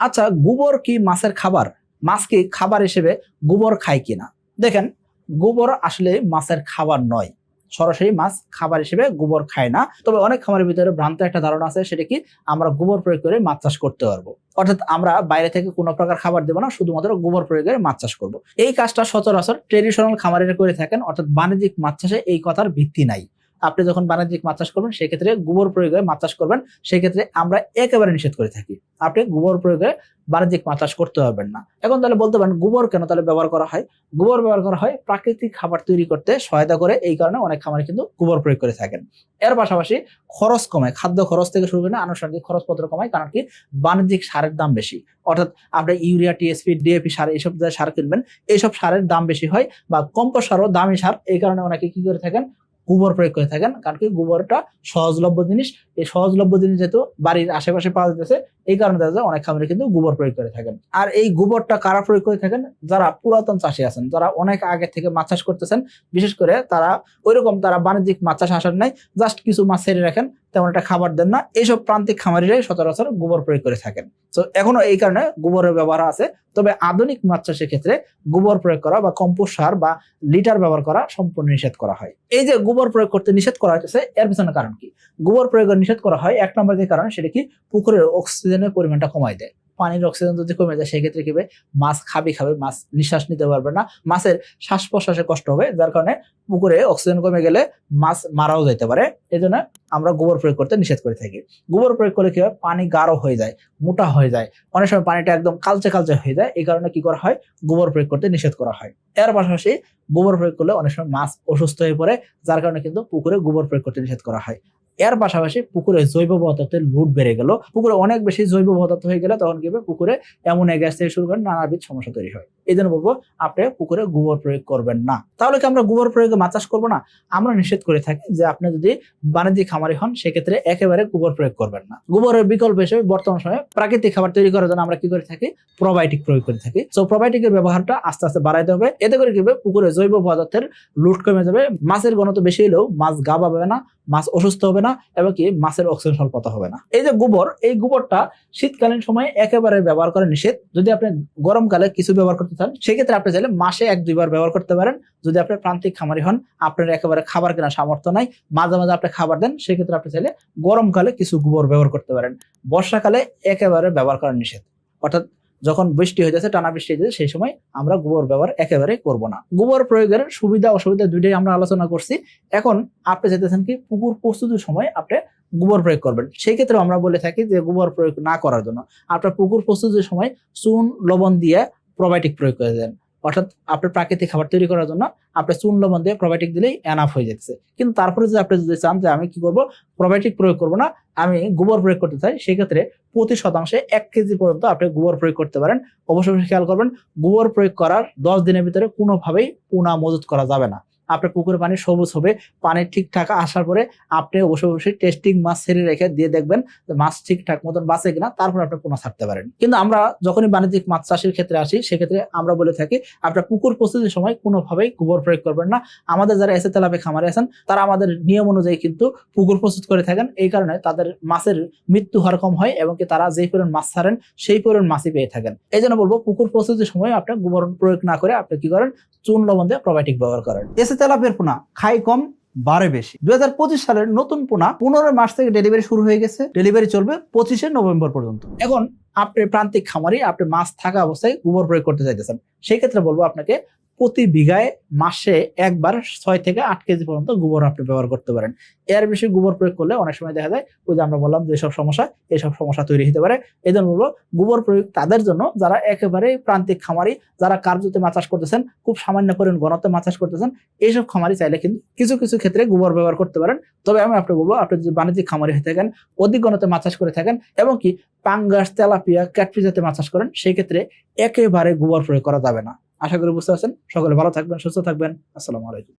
আচ্ছা গোবর কি মাছের খাবার? মাছ কি খাবার হিসেবে গোবর খায় কিনা? দেখেন, গোবর আসলে মাছের খাবার নয়। সরাসরি মাছ খাবার হিসেবে গোবর খায় না। তবে অনেক খামারের ভিতরে ভ্রান্ত একটা ধারণা আছে, সেটা কি আমরা গোবর প্রয়োগ করে মাছ চাষ করতে পারব। অর্থাৎ আমরা বাইরে থেকে কোনো প্রকার খাবার দেবো না, শুধুমাত্র গোবর প্রয়োগ করে মাছ চাষ করব। এই কাজটা সচরাচর ট্রেডিশনাল খামারেরা করে থাকেন, অর্থাৎ বাণিজ্যিক মাছ চাষে এই কথার ভিত্তি নাই। আপনি যখন বাণিজ্যিক মাছ চাষ করবেন, সেক্ষেত্রে গোবর প্রয়োগে মাছ চাষ করবেন। সেক্ষেত্রে আমরা একেবারে নিষেধ করে থাকি। আপনি গোবর প্রয়োগে বাণিজ্যিক মাছ চাষ করতে পারবেন না। এখন তাহলে বলতে পারেন, গোবর কেন তাহলে ব্যবহার করা হয়? গোবর ব্যবহার করা হয় প্রাকৃতিক খাবার তৈরি করতে সহায়তা করে। এই কারণে অনেক খামারে কিন্তু গোবর প্রয়োগ করে থাকেন। এর পাশাপাশি খরচ কমায়। খাদ্য খরচ থেকে শুরু করে আনুষঙ্গিক খরচপত্র কমায়, কারণ কি? বাণিজ্যিক সারের দাম বেশি। অর্থাৎ আপনি ইউরিয়া টিএসপি ডিএপি সার, এইসব সার কিনবেন, এইসব সারের দাম বেশি হয় বা কম্পোস্ট সারও দামি সার। এই কারণে অনেকে কি করে থাকেন? গোবর প্রয়োগ করে থাকেন। কারণ কি? গোবরটা সহজলভ্য জিনিস। এই সহজলভ্য জিনিস যেহেতু বাড়ির আশেপাশে পাওয়া যাচ্ছে এই কারণে দেখা যায় অনেক খামারে কিন্তু গোবর প্রয়োগ করে থাকেন। আর এই গোবরটা কারা প্রয়োগ করে থাকেন? যারা পুরাতন চাষি আছেন, যারা অনেক আগে থেকে মাছ চাষ করতেছেন, বিশেষ করে তারা ওইরকম তারা বাণিজ্যিক মাছ চাষ আসার নাই, জাস্ট কিছু মাছ ছেড়ে রাখেন। তেমন একটা খাবার দেন না। এইসব প্রান্তিক খামারিরাই সচরাচর গোবর প্রয়োগ করে থাকেন। তো এখনও এই কারণে গোবরের ব্যবহার আছে। তবে আধুনিক মাছ চাষের ক্ষেত্রে গোবর প্রয়োগ করা বা কম্পোস্ট সার বা লিটার ব্যবহার করা সম্পূর্ণ নিষেধ করা হয়। এই যে গোবর প্রয়োগ করতে নিষেধ করা হয়েছে এর পিছনে কারণ কি? গোবর প্রয়োগের নিষেধ করা হয় এক নম্বর যে কারণ, সেটা কি পুকুরের অক্সিজেনের পরিমাণটা কমায় দেয়। পানির অক্সিজেন যদি কমে যায়, সেক্ষেত্রে কি হবে? মাছ খাবে খাবে, মাছ নিঃশ্বাস নিতে পারবে না। মাছের শ্বাস প্রশ্বাসে কষ্ট হবে, যার কারণে পুকুরে অক্সিজেন কমে গেলে মাছ মারাও যেতে পারে। এই জন্য আমরা গোবর প্রয়োগ করতে নিষেধ করে থাকি। গোবর প্রয়োগ করলে কি হয়? পানি গাঢ় হয়ে যায়, মোটা হয়ে যায়। অনেক সময় পানিটা একদম কালচে কালচে হয়ে যায়, এই কারণে কি করা হয়? গোবর প্রয়োগ করতে নিষেধ করা হয়। এর পাশাপাশি গোবর প্রয়োগ করলে অনেক সময় মাছ অসুস্থ হয়ে পড়ে, যার কারণে কিন্তু পুকুরে গোবর প্রয়োগ করতে নিষেধ করা হয়। এর পাশাপাশি পুকুরে জৈব পদার্থের লুট বেড়ে গেল। পুকুরে অনেক বেশি জৈব পদার্থ হয়ে গেলে তখন কি পুকুরে অ্যামোনিয়া গ্যাস থেকে শুরু করে নানাবিধ সমস্যা তৈরি হয়। এই জন্য বলব, আপনি পুকুরে গোবর প্রয়োগ করবেন না। তাহলে কি আমরা গোবর প্রয়োগে মাছ চাষ করব না? আমরা নিষেধ করে থাকি যে আপনি যদি বাণিজ্যিক খামারি হন, সেক্ষেত্রে একেবারে গোবর প্রয়োগ করবেন না। গোবরের বিকল্প হিসেবে বর্তমান সময়ে প্রাকৃতিক খাবার তৈরি করার জন্য আমরা কি করে থাকি? প্রোবায়োটিক প্রয়োগ করে থাকি। তো প্রোবায়োটিকের ব্যবহারটা আস্তে আস্তে বাড়াইতে হবে। এতে করে কি হবে? পুকুরে জৈব পদার্থের লুট কমে যাবে। মাছের ঘনত্ব বেশি হলেও মাছ গা পাবে না, মাছ অসুস্থ হবে না, এবং কি মাছের অক্সিজেন স্বল্পতা হবে না। এই যে গোবর, এই গোবরটা শীতকালীন সময়ে একেবারে ব্যবহার করা নিষেধ। যদি আপনি গরমকালে কিছু ব্যবহার করতে চান সেক্ষেত্রে আপনি চাইলে মাসে এক, দুইবার ব্যবহার করতে পারেন। যদি আপনি প্রান্তিক খামারি হন, আপনার একেবারে খাবার কেনার সামর্থ্য নাই। মাঝে মাঝে আপনি খাবার দেন, সেক্ষেত্রে আপনি চাইলে গরমকালে কিছু গোবর ব্যবহার করতে পারেন। বর্ষাকালে একেবারে ব্যবহার করা নিষেধ। অর্থাৎ যখন বৃষ্টি হয়ে যাচ্ছে টানা বৃষ্টি হয়ে সেই সময় আমরা গোবর ব্যবহার একেবারে করব না। গোবর প্রয়োগের সুবিধা, অসুবিধা দুইটাই আমরা আলোচনা করছি। এখন আপনি যেতেছেন কি, পুকুর প্রস্তুতির সময় আপনি গোবর প্রয়োগ করবেন। সেই ক্ষেত্রে আমরা বলে থাকি যে, গোবর প্রয়োগ না করার জন্য। আপনার পুকুর প্রস্তুতির সময় চুন, লবণ দিয়ে প্রোবায়োটিক প্রয়োগ করে দেন। অর্থাৎ আপনার প্রাকৃতিক খাবার তৈরি করার জন্য আপনি চূর্ণ দিয়ে প্রোবায়োটিক দিলেই এনাফ হয়ে যাচ্ছে। কিন্তু তারপরে যদি আপনি যদি চান যে আমি কি করব প্রোবায়োটিক প্রয়োগ করব না, আমি গোবর প্রয়োগ করতে চাই, সেক্ষেত্রে প্রতি শতাংশে এক কেজি পর্যন্ত আপনি গোবর প্রয়োগ করতে পারেন। অবশ্যই খেয়াল করবেন, গোবর প্রয়োগ করার দশ দিনের ভিতরে কোনোভাবেই পোনা মজুত করা যাবে না। আপনার পুকুরে পানি সবুজ হবে, পানি ঠিকঠাক আসার পরে আপনি অবশ্যই অবশ্যই টেস্টিং মাছ ছেড়ে রেখে দিয়ে দেখবেন মাছ ঠিকঠাক মতন বাঁচে কিনা, তারপর আপনি পোনা ছাড়তে পারেন। কিন্তু আমরা যখনই বাণিজ্যিক মাছ চাষের ক্ষেত্রে আসি, সেক্ষেত্রে আমরা বলে থাকি, আপনার পুকুর প্রস্তুতির সময় কোনোভাবেই গোবর প্রয়োগ করবেন না। আমাদের যারা এসে তেলাপে খামারে আছেন, তারা আমাদের নিয়ম অনুযায়ী কিন্তু পুকুর প্রস্তুত করে থাকেন। এই কারণে তাদের মাছের মৃত্যু হার কম হয় এবং কি তারা যেই পরিমাণ মাছ ছাড়েন, সেই পরিমাণ মাছই পেয়ে থাকেন। এই জন্য বলব, পুকুর প্রস্তুতির সময় আপনি গোবর প্রয়োগ না করে আপনি কি করেন, চুন লবণ দিয়ে প্রোবায়োটিক ব্যবহার করেন। এসে তেলাপের পোনা খাই কম বারে বেশি। দু হাজার পঁচিশ সালের নতুন পোনা পনেরো মাস থেকে ডেলিভারি শুরু হয়ে গেছে। ডেলিভারি চলবে পঁচিশে নভেম্বর পর্যন্ত। এখন আপনি প্রান্তিক খামারি, আপনি মাছ থাকা অবস্থায় গোবর প্রয়োগ করতে চাইতেছেন। সেই ক্ষেত্রে বলব আপনাকে প্রতি বিঘায় মাসে একবার ছয় থেকে আট কেজি পর্যন্ত গোবর আপনি ব্যবহার করতে পারেন। এর বেশি গোবর প্রয়োগ করলে অনেক সময় দেখা যায় ওই যে আমরা বললাম যে সব সমস্যা এইসব সমস্যা তৈরি হতে পারে। এই জন্য বলব গোবর প্রয়োগ তাদের জন্য যারা একেবারে প্রান্তিক খামারি, যারা কার্যতে মাছ চাষ করতেছেন, খুব সামান্য পরিমাণ ঘনত্বে মাছ চাষ করতেছেন এইসব খামারি চাইলে কিন্তু কিছু কিছু ক্ষেত্রে গোবর ব্যবহার করতে পারেন। তবে আমি আপনাকে বলব, আপনি যদি বাণিজ্যিক খামারি হয়ে থাকেন, অধিক ঘনত্বে মাছ চাষ করে থাকেন, এবং কি পাঙ্গাস, তেলাপিয়া ক্যাটফি জাতীয় মাছ চাষ করেন, সেই ক্ষেত্রে একেবারে গোবর প্রয়োগ করা যাবে না। আশা করি বুঝতে পারছেন। সকলে ভালো থাকবেন সুস্থ থাকবেন। আসসালামু আলাইকুম।